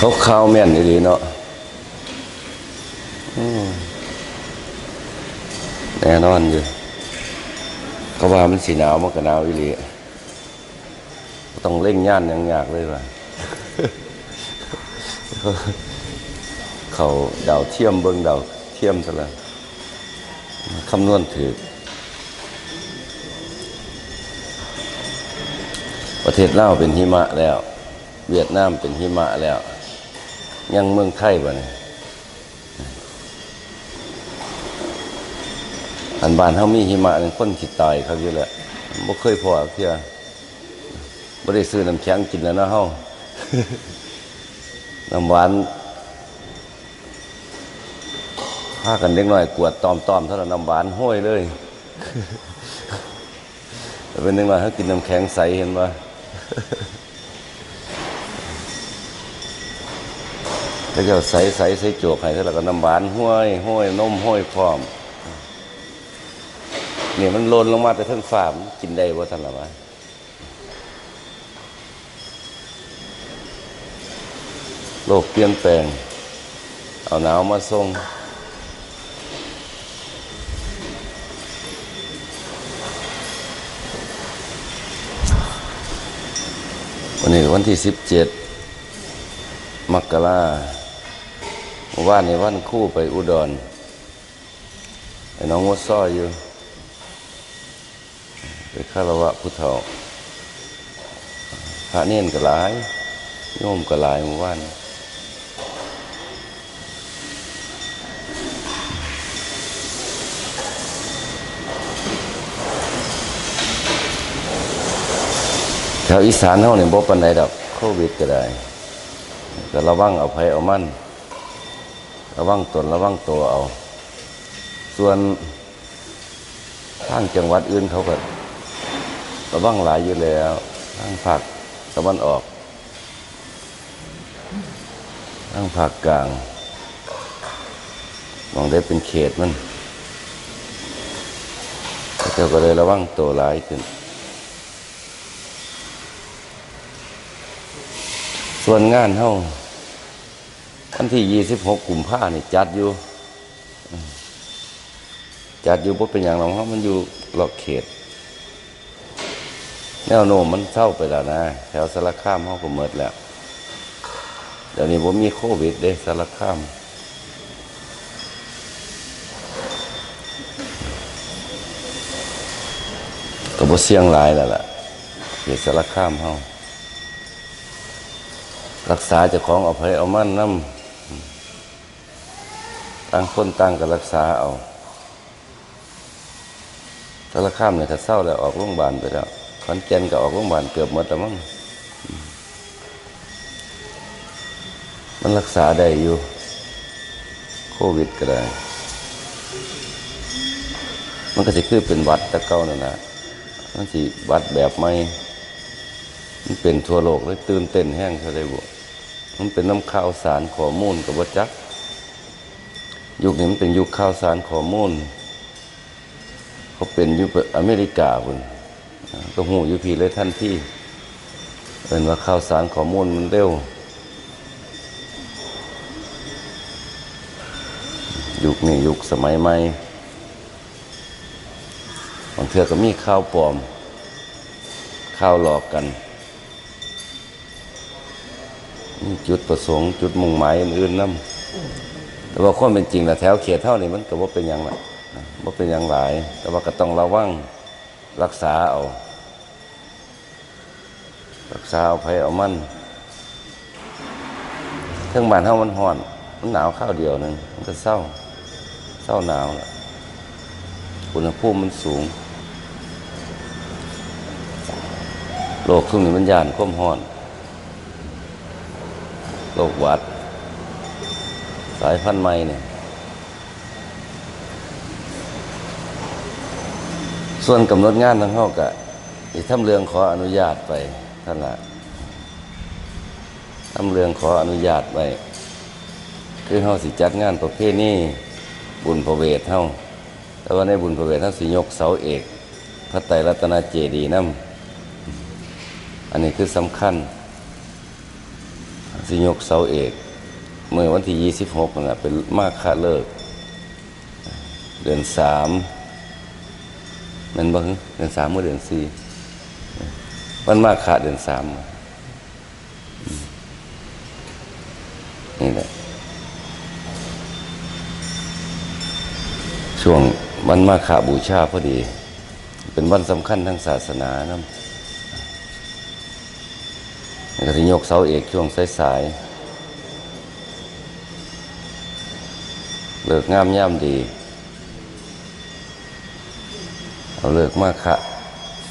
เขาข้าวแม่นดีเนาะอืมแน่นอนอยู่เขาว่ามันสีหนาวมันก็หนาวอีหลีต้องเร่งย่านอย่างยากเลยว่ะเขาดาวเทียมเบิ้งดาวเทียมซะแล้วคำนวณถือประเทศลาวเป็นหิมะแล้ว เวียดนามเป็นหิมะแล้ว ยังเมืองไทยบ่เนี่ยอันบานเฮามีหิมะนี่คนสิตายครับอยู่แล้วบ่เคยพอเที่ยบ่ได้ซื้อน้ำแข็งกินแล้วนะเฮาน้ำหวานพากันเด็กน้อยกวดตอมๆเท่านั้นน้ำหวานห้วยเลยเป็นเด็กน้อยเขากินน้ำแข็งใสเห็นปะ แล้วก็ใส่ใส่ใส่โจกให้แล้วก็น้ำหวานห้วยห้วยนมห้วยพร้อมเนี่ยมันลนลงมาแต่เทั้งฝ่ามนกินได้ว่าท่านละวะโลกเปลี่ยนแปลง เอาหนาวมาส่งวันนี้วันที่สิบเจ็ดมกรา ว่านในวันคู่ไปอุดรไอ้น้องวัดซ้อยอยู่ ไปคารวะพุทธเถาพระเนียนก็หลาย โยมก็หลายเมื่อวานแถวอีสานเท่าเนี่ยบ่ปันใดดอกโควิดก็ได้ ก็ระวังเอาภัยเอามั่น ระวังตนระวังตัวเอา ส่วนทางจังหวัดอื่นเขาก็ระวังหลายอยู่แล้วทางภาคตะวันออกทางภาคกลางมองได้เป็นเขตมันเขาเจ้าก็เลยระวังตัวหลายขึ้น ส่วนงานเฮา วันที่ยี่สิบหกกลุ่มภานี่จัดอยู่จัดอยู่เพราะเป็นอย่างหรอกเพราะมันอยู่หลอกเขต แนวโน้มมันเศร้าไปแล้วนะ แถวสารคามเฮาก็หมดแล้วเดี๋ยวนี้ผมมีโควิดเด้สารคามก็บ่เสี่ยงหลายแล้วล่ะเขตสารคามเฮารักษาเจ้าของเอาภัยเอามั่นน้ำางคนต่างก็รักษาเอาถ้าละข้ามเนี่ยถ้าเศร้าแล้วออกโรงพยาบาลไปแล้วขอนแก่นก็ออกโรงพยาบาลเกือบหมดแล้วมั้งมันรักษาได้อยู่ โควิดก็ได้ มันก็จะคือเป็นวัดตะเก่านั่นนะมันสิวัดแบบไม่ มันเป็นทั่วโลกเลยตื่นเต้นแห้งเขาได้บ่มันเป็นน้ำข่าวสารขอมูลกับวัจัก ยุคนี้มันเป็นยุคข่าวสารข้อมูลเขาเป็นยุคอเมริกาพุ่นก็หูยุพีเลยท่านที่เป็นว่าข่าวสารข้อมูลมันเร็ว ยุคนี้ยุคสมัยใหม่บางเทือก็มีข่าวปลอมข่าวหลอกกันจุดประสงค์ จุดมุ่งหมายอื่นๆนํ แต่ว่าความเป็นจริงแล้วแถวเขตเท่านี้มันก็ว่าเป็นอย่างไรว่าเป็นอย่างไรแต่ว่าก็ต้องระวังรักษาเอา รักษาเอาภัยเอามันเครื่องบ้านเท่ามันห่อน มันหนาวข้าวเดียวหนึงมันก็เศร้าเศร้าหนาวล่ะอุณหภูมิมันสูงโลกช่วงนี้มันยานความห่อนโรคหวัด สายพันธุ์ใหม่เนี่ย ส่วนกำหนดงานทั้งห้องกะอีกทำเรื่องขออนุญาตไปท่านละทำเรื่องขออนุญาตไปคือเฮาสิจัดงานประเภทนี้บุญพระเวทเฮาแต่ว่าในบุญพระเวทเฮาสิยกเสาเอก พระไตรรัตนเจดีย์นํอันนี้คือสำคัญสิยกเสาเอก เมื่อวันที่ยี่สิบหกนั่นแหละเป็นมาคาเลิก เดือนสามมันบ่ฮึเดือนสามเมื่อเดือนสี่มันมาขาเดือนสามนี่แหละช่วงวันมาขาบูชาพอดี เป็นวันสำคัญทางศาสนานะแล้วก็สิยกเสาเอกช่วงสายๆ เลิกงามย่ำดี เอาเลิกมากคะ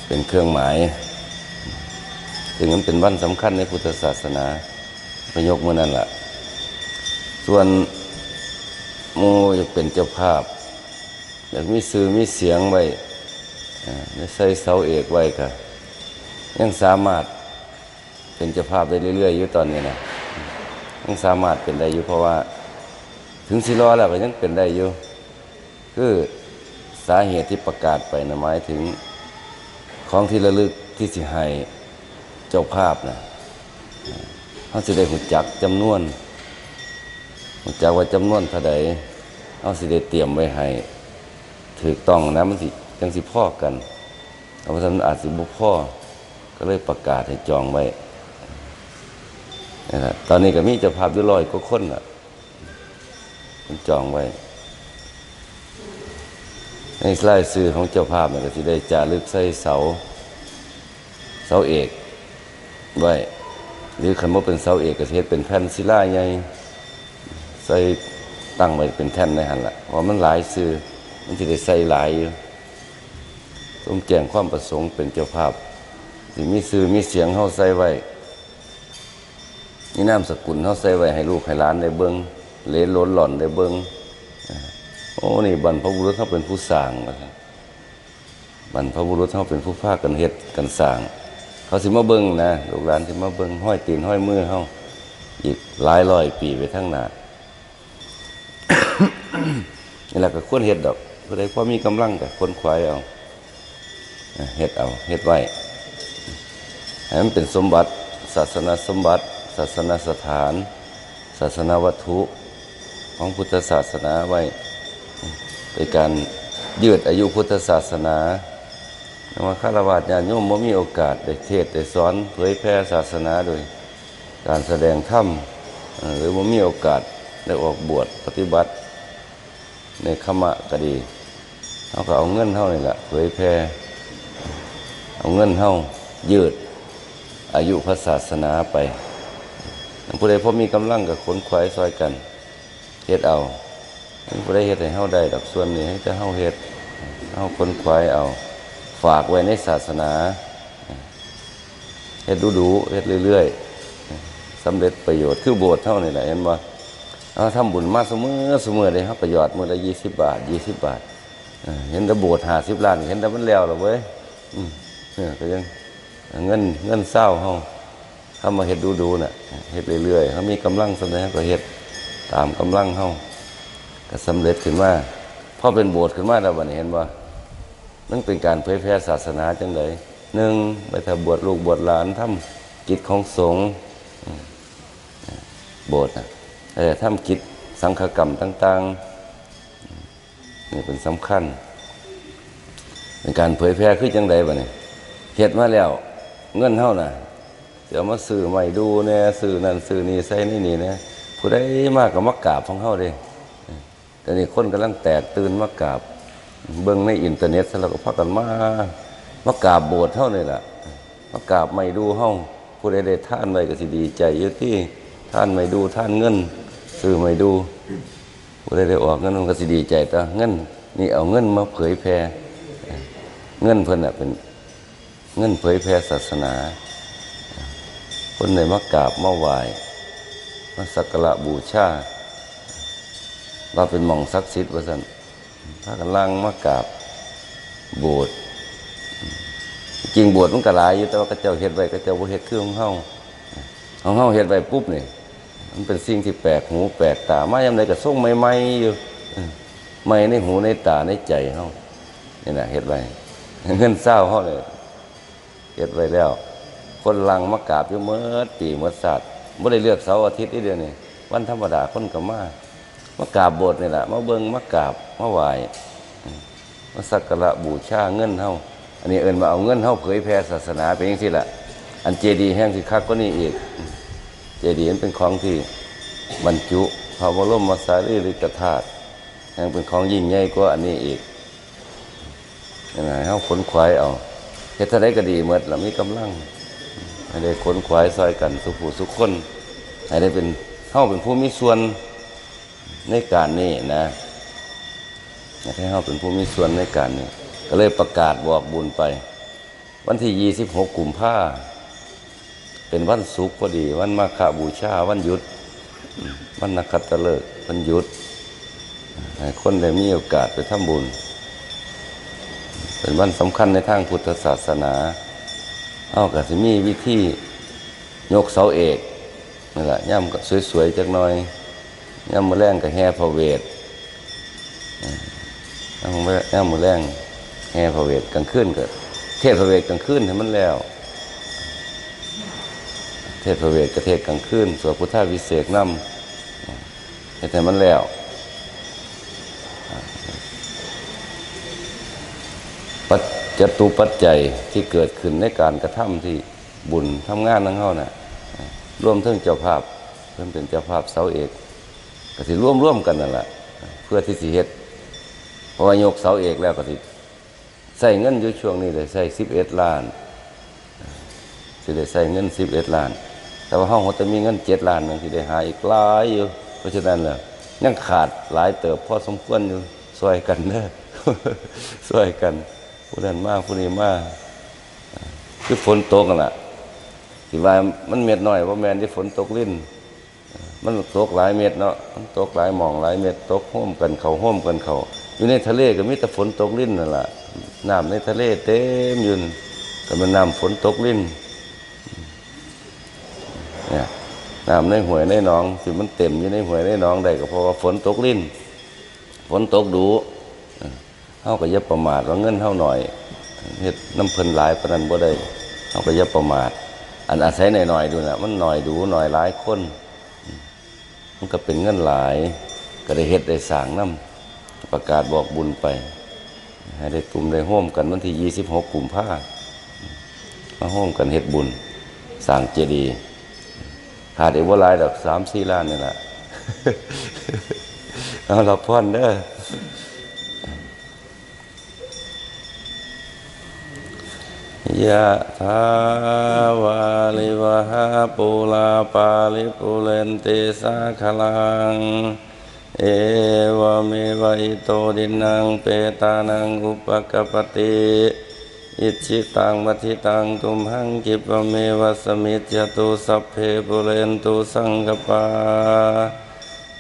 เป็นเครื่องหมายถึงมันเป็นวันสำคัญในพุทธศาสนาประยกมื่อนั่นแหละส่วนมูอยากเป็นเจ้าภาพ อยากมีสื่อมีเสียงไว้ใส่เสาเอกไว้ก็ยังสามารถเป็นเจ้าภาพได้เรื่อยๆอยู่ตอนนี้นะยังสามารถเป็นได้อยู่เพราะว่า ถึงสิรอแล้วก็ยังเป็นได้อยู่คือสาเหตุที่ประกาศไปนะหมายถึงของที่ระลึกที่สิให้เจ้าภาพนะเขาสิได้หุ่จักจำนวนหุ่จักว่าจำนวนเท่าใดเขาสิได้เตรียมไว้ให้ถูกต้องนะมันสิจังสิพ่อกันเอาไปทำอาจสิบุพ่อก็เลยประกาศให้จองไว้นะครับตอนนี้ก็มีเจ้าภาพอยู่ร้อยกว่าคนอะ มันจองไว้ ในรายชื่อของเจ้าภาพเนี่ยก็สิได้จารึกใส่เสา เสาเอกไว้ หรือคันว่าเป็นเสาเอกก็สิเฮ็ดเป็นแผ่นศิลาใหญ่ใส่ตั้งไว้เป็นแท่นในหันละเพราะมันหลายชื่อมันสิได้ใส่หลายอยู่ต้องแจ้งความประสงค์เป็นเจ้าภาพสิมีชื่อมีเสียงเฮาใส่ไว้มีนามสกุลเฮาใส่ไว้ให้ลูกให้หลานได้เบิ่ง เลนหล้นหล่อนได้เบิ่งโอ้นี่บรรพบุรุษเขาเป็นผู้สร้างว่าซั่นบรรพบุรุษเขาเป็นผู้พาคกันเฮ็ดกันสร้าง เขาสิมาเบิ่งนะลูกหลานสิมาเบิ่งห้อยตีนห้อยมือเขาอีกหลายร้อยปีไปทั้งหน้านี่แหละก็ควรเฮ็ดดอกผู้ใดพอมีกำลังก็คนขวายเอาเออเฮ็ดเอาเฮ็ดไว้ให้มันเป็นสมบัติ ศาสนาสมบัติ ศาสนาสถาน ศาสนาวัตถุ ของพุทธศาสนาไว้เป็นการยืดอายุพุทธศาสนาว่าฆราวาสญาติโยมบ่มีโอกาสได้เทศได้สอนเผยแพร่ศาสนาโดยการแสดงธรรมเอ่อหรือบ่มีโอกาสได้ออกบวชปฏิบัติ ในขมะก็ดีเขาก็เอาเงินเท่านี่แหละเผยแพร่เอาเงินเท่ายืดอายุพระศาสนาไปผู้ใดพอมีกำลังกับขนขวายซอยกัน เฮ็ดเอาบ่ได้เฮ็ดให้เฮาได้ดอกส่วนนี้ให้แต่เฮาเฮ็ดเฮาคนควายเอา ฝากไว้ในศาสนาเฮ็ดดูๆเฮ็ดเรื่อยๆสำเร็จประโยชน์คือโบสถ์เท่านี่แหละเห็นบ่เฮาทำบุญมาเสมอเสมอได้ครับประโยชน์มื้อละ20 บาท 20 บาทเห็นแต่โบสถ์50ล้าน เห็นแต่มันแล้วล่ะเว้ยอืมเออก็ยังเงินเงินเศร้าเฮาทำมาเฮ็ดดูๆน่ะเฮ็ดเรื่อยๆเฮามีกำลังสำเร็จก็เฮ็ด ตามกำลังเฮาก็สำเร็จขึ้นมาพอเป็นโบสถ์ขึ้นมาแล้วบัดนี้เห็นว่ามันเป็นการเผยแพร่ศาสนาจังไดหนึ่งไปถ้าบวชลูกบวชหลานทำกิจของสงฆ์โบสถ์นะแต่ทำกิจสังฆกรรมต่าง ๆ นี่เป็นสำคัญเป็นการเผยแพร่คือจังไดบัดนี้เฮ็ดมาแล้ว เงินเฮาน่ะเดี๋ยวมาซื้อใหม่ดูแน่ซื้อนั่นซื้อนี่ใส่นี่นี่นะ ผู้ใดมากก็มากราบของเฮาเด้แต่นี่คนกำลังแตกตื่นมากราบ เบิ่งในอินเทอร์เน็ตแล้วก็พากันมามากราบโบสถ์เฮานี่ล่ะมากราบไม่ดูเฮาผู้ใดได้ท่านไว้ก็สิดีใจอยู่ที่ท่านไม่ดูท่านเงินซื้อไม่ดูผู้ใดได้ออกเงินมันก็สิดีใจแต่เงินนี่เอาเงินมาเผยแพร่เงินเพิ่นน่ะเป็นเงินเผยแพร่ศาสนาคนในมากราบมาไหว้ มาสักการะบูชาว่าเป็นหม่องศักดิ์สิทธิ์ว่าซั่นพากันล่างมากราบโบสถ์จริงโบสถ์มันก็หลายอยู่แต่ว่าก็เจ้าเฮ็ดไว้ก็เจ้าบ่เฮ็ดคือของเฮาของเฮาเฮ็ดไว้ปุ๊บนี่มันเป็นสิ่งที่แปลกหูแปลกตามายามใดก็ส่งใหม่ๆอยู่ใหม่ในหูในตาในใจเฮานี่น่ะเฮ็ดไว้เงินเศร้าเฮาเลยเฮ็ดไว้แล้ว คนลังมากราบอยู่เมื่อปีเมื่อศาสตร์ บ่ได้เลือกเสาร์อาทิตย์นี่เดียวนี่วันธรรมดาคนก็มามากราบโบสถ์นี่แหละมาเบิงมากราบมาไหว้มาสักการะบูชาเงินเฮาอันนี้เอิ้นมาเอาเงินเฮาเผยแผ่ศาสนาเป็นจังซี่ละอันเจดีย์แห่งสิคักก็นี่อีก เจดีย์มันเป็นของที่บรรจุพระบรมมาสารีริกธาตุแห่งเป็นของยิ่งใหญ่กว่าอันนี้อีกยังไงเฮาขนขวายเอาเฮ็ดเท่าใดก็ดีหมดล่ะมีกำลัง ให้ได้ขนขวายซอยกันสุผู้สุขคนให้ได้เป็นเฮาเป็นผู้มีส่วนในการนี้นะอยากให้เฮาเป็นผู้มีส่วนในการนี้ก็เลยประกาศบอกบุญไป วันที่ 26 กุมภาเป็นวันศุกร์พอดี วันมาฆบูชา วันหยุด วันนักขัตฤกษ์วันหยุดให้คนได้มีโอกาสไปทำบุญ เป็นวันสำคัญในทางพุทธศาสนา เอาก็สิมีวิธียกเสาเอกนี่แหละย่ำก็สวยๆจักหน่อยย่ำมือแรงกับแห่พระเวทย่ำมือย่ำมือแรงแห่พระเวทกลางคืนก็เทศพระเวทกลางคืนให้มันแล้ว เทศพระเวทก็เทศกลางคืนสวดพุทธาวิเศษนำให้แต่มันแล้วปัจ จตุปัจจัยที่เกิดขึ้นในการกระทำที่บุญทำงานทั้งเขาน่ะร่วมทั้งเจ้าภาพเพิ่นเป็นเจ้าภาพเสาเอกก็สิร่วมร่วมกันนั่นแหละเพื่อที่สิเฮ็ดพราะว่ายกเสาเอกแล้วก็สิใส่เงินอยู่ช่วงนี้เลยใส่สิบเอ็ดล้านสิได้ใส่เงินสิบเอ็ดล้าน แต่ว่าห้องเขาจะมีเงินเจ็ดล้านนึงสิได้หาอีกหลายอยู่ เพราะฉะนั้นน่ะยังขาดหลายเติบพอสมควรอยู่ซอยกันเด้อซอยกัน ผู้นั้นมากผู้นี้มากคือฝนตกนั่นละที่ว่ามันเม็ดน้อยว่าะแมนที่ฝนตกลิ้นมันตกหลายเม็ดเนาะมันตกหลายหมองหลายเม็ดตกห้มกันเขาห้มกันเขาอยู่ในทะเลก็มีแต่ฝนตกลิ้นนั่นแหละน้ำในทะเลเต็มยู่นั่นแต่มันน้ำฝนตกลิ้นเนี่ยน้ำในห้วยในหนองสิมันเต็มอยู่ในห้วยในหนองได้ก็เพราะว่าฝนตกลิ้น ฝนตกดู เฮาก็อย่าประมาทว่าเงินเฮาหน่อยเฮ็ดน้ำเพิ่นหลายปานนั้นบ่ได้เฮาก็อย่าประมาท อันอาศัยหน่อยๆดูนะมันหน่อยดูหน่อยหลายคน มันก็เป็นเงินหลาย ก็ได้เฮ็ดได้สร้างนํประกาศบอกบุญไป ให้ได้กลุ่มได้ร่วมกันวันที่ 26กุมภามาร่วมกันเฮ็ดบุญสร้างเจดีย์ขาดอีกบ่หลายดอก3-4ล้านนี่ล่ะเอารับพรเด้อ ยะถาวาลิวหาปุลาปาลิปุเรนติสาคลัง เอวเมวะอิโตดินังเปตานังอุปกปปติอิจิตังมัทิตังตุมหังกิปเมวะสมิจจตุสัพเพปุเรนตุสังกปา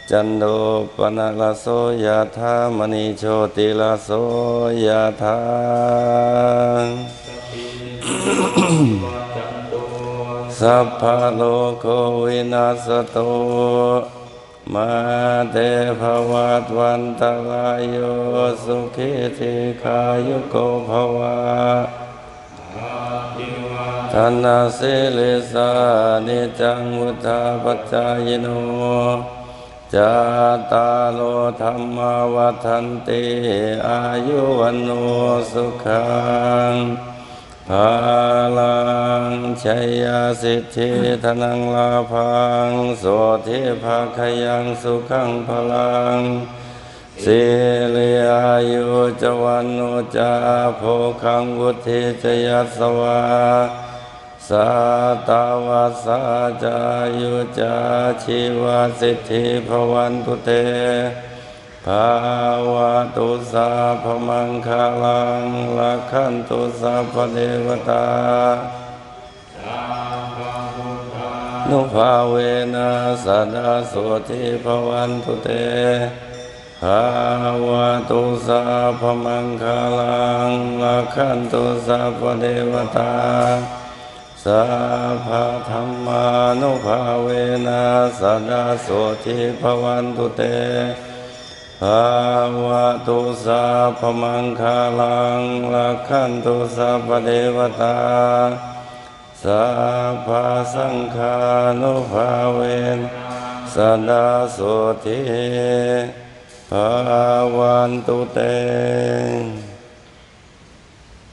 จันโดปนะลาโสยะธามณีโชติลาโสยะธา สัพพะโลกโควินาศโตมาเตภวัตวันตรายโยสุขิติขายุโกภวะธนาสิลิสานิจังวุธาปัจจายโนจาตาโลธรรมวัฏันติอายุวันโนสุขัง ภาลังชัยยสิทธิธนังลาพังโสธิภาคยังสุขังพลังสิริอายุจวันโนจาโภคังวุธิจยัสวาสาตาวาสาจายุจาชีวสิทธิภวันตุเต ภาวะตุสาพมังคาลังลักขันตุสาพเทวตานุภาเวนะสัดาโสทิภวันตุเตภาวะตุสาพมังคาลังลักขันตุสาพเทวตาสัพพธรรมานุภาเวนะสัดาโสทิภวันตุเต ภาวะตุสาพมังคาลังลักขันตุสาปเดวตาสาภาสังคานุภาเวนสดาสุทภาวันตุเต